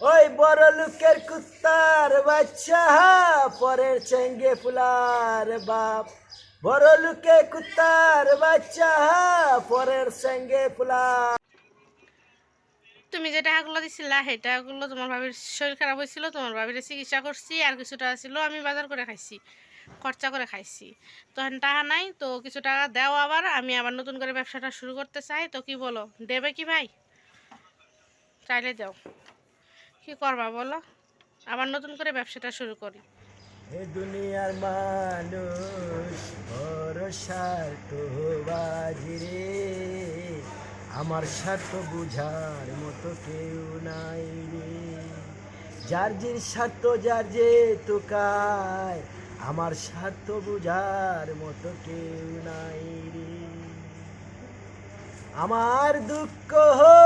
ওই বড় লোকের কুত্তার বাচ্চা পরের চেঙ্গে ফুলার বাপ। বড় লোকে কুত্তার বাচ্চা পরের সঙ্গে ফুলার তুমি যে টাকাগুলো দিছিলা সেই টাকাগুলো তোমার ভাবির শরীর খারাপ হয়েছিল, তোমার ভাবির চিকিৎসা করছি, আর কিছু টাকা ছিল, আমি বাজার করে খাইছি, খরচা করে খাইছি। তো এখন টাকা নাই, তো কিছু টাকা দাও আবার, আমি আবার নতুন করে ব্যবসাটা শুরু করতে চাই, তো কি বলো? দেবে কি ভাই? চাইলে দাও। কি করবা বলো? আবার নতুন করে ব্যবসাটা শুরু করি। এ দুনিয়ার মানুষ বড় স্বার্থবাজি রে। আমার স্বার্থ বুঝার মতো কেউ নাই রে। যার জির স্বার্থ, যার যে তোকায়, আমার স্বার্থ বুঝার মতো কেউ নাই রে। আমার দুঃখ হো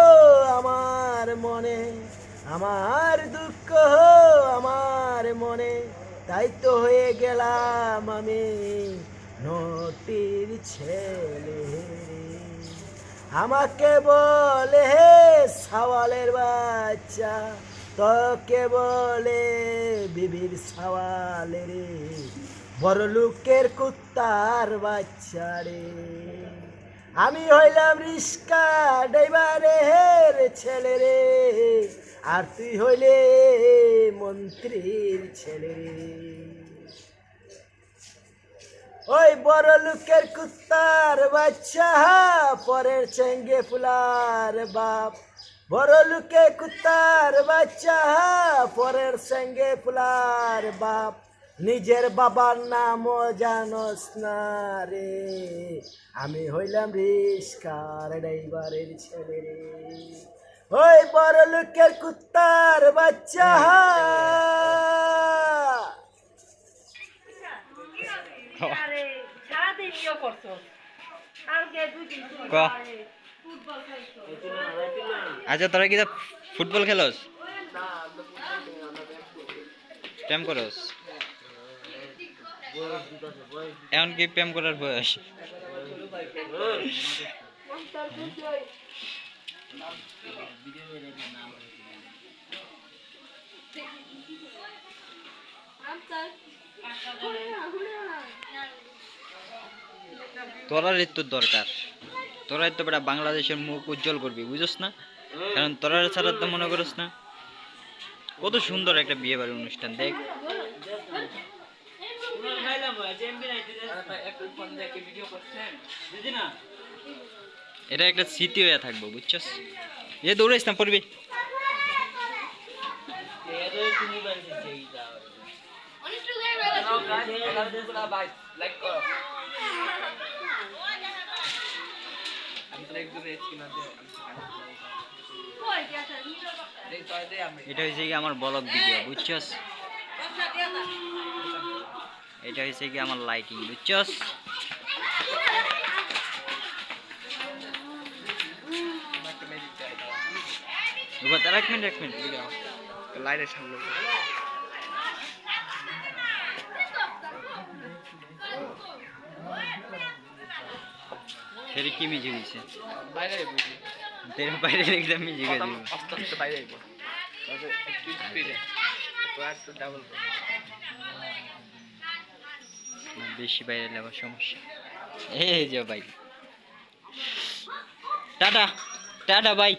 আমার মনে আমার দুঃখ আমার মনে, তাই তো হয়ে গেলাম আমি নটির ছেলে। আমাকে বলে হে সওয়ালের বাচ্চা, তোকে বলে বিবির সওয়ালে রে, বড় লোকের কুত্তার বাচ্চা রে। আমি হইলাম রিস্কা ড্রাইভারে হের ছেলে রে। আর তুই হইলে মন্ত্রীর ছেলে। ওই বড় লোকের কুত্তার বাচ্চা পরের চেঙ্গে ফুলার বাপ। বড় লোকে কুত্তার বাচ্চা পরের সঙ্গে ফুলার বাপ। নিজের বাবার নামও জানোস না রে। আমি হইলাম রিস্কার ড্রাইভারের ছেলে রে। ওই বড় লোকের কুত্তার বাচ্চা। আচ্ছা তোরা কি ফুটবল খেলোস? প্রেম করস? এখন কি প্রেম করার বয়স? তোরারই ঋতুর দরকার। তোরাই তো বেটা বাংলাদেশের মুখ উজ্জ্বল করবি বুঝছ না? কারণ তোরা ছাড়া তো মনে করিস না। কত সুন্দর একটা বিয়ে বাড়ির অনুষ্ঠান, দেখ। এটা একটা স্মৃতি হয়ে থাকব, বুঝছস? এ দৌড়াইস না পড়বি। এটা হয়েছে কি আমার ব্লগ ভিডিও বুঝছস? এটা হয়েছে কি আমার লাইটিং বুঝছস? রুবা, তারা এক মিনিট এক মিনিট। লাইটের সামনে। কি হয়েছে বাইরে বুঝি। তেরে বাইরে একদম যাবে আস্তে আস্তে বাইরে আইব। তারপরে একটু স্পিডে তো একটু ডাবল বেশি বাইরে এলে সমস্যা। এই যে ভাই। টাটা টাটা ভাই।